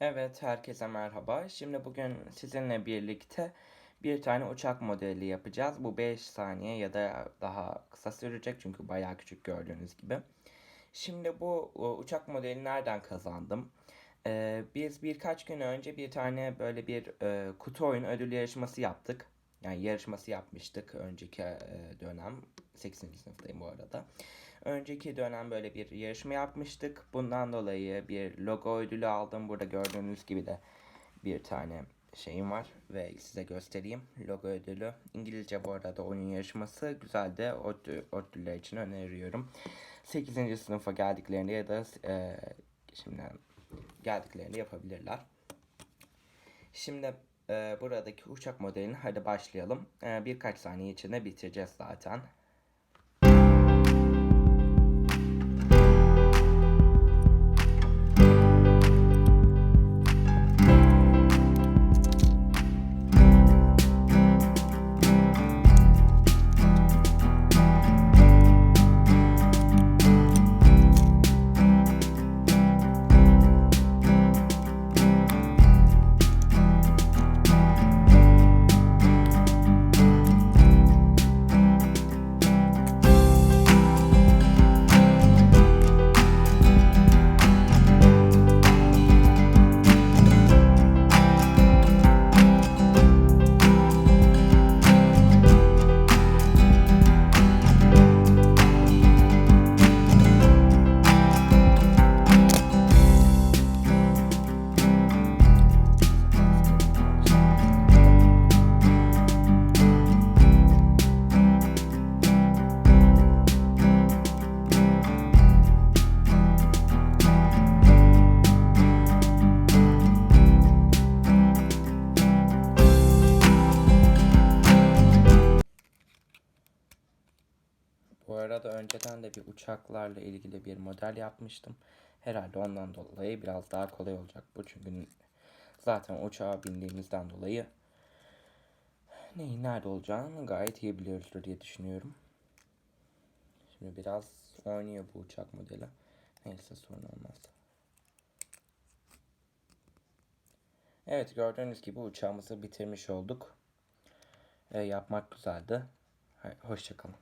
Evet, herkese merhaba. Şimdi bugün sizinle birlikte bir tane uçak modeli yapacağız. Bu 5 saniye ya da daha kısa sürecek çünkü bayağı küçük gördüğünüz gibi. Şimdi bu e, uçak modeli nereden kazandım? Ee, biz birkaç gün önce bir tane böyle bir e, kutu oyun ödül yarışması yaptık. Yani yarışması yapmıştık önceki e, dönem. 8. sınıftayım bu arada. Önceki dönem böyle bir yarışma yapmıştık. Bundan dolayı bir logo ödülü aldım. Burada gördüğünüz gibi de bir tane şeyim var ve size göstereyim. Logo ödülü. İngilizce bu arada oyun yarışması. Güzel de ödül, ödüller için öneriyorum. 8. sınıfa geldiklerinde ya da e, şimdiden geldiklerinde yapabilirler. Şimdi buradaki uçak modelini hadi başlayalım. Birkaç saniye içinde bitireceğiz zaten. Bu arada önceden de bir uçaklarla ilgili bir model yapmıştım. Herhalde ondan dolayı biraz daha kolay olacak bu çünkü zaten uçağa bindiğimizden dolayı neyin nerede olacağını gayet iyi biliyoruzdur diye düşünüyorum. Şimdi biraz oynuyor bu uçak modeli. Neyse sorun olmaz. Evet gördüğünüz gibi uçağımızı bitirmiş olduk. E, yapmak güzeldi. Hoşçakalın.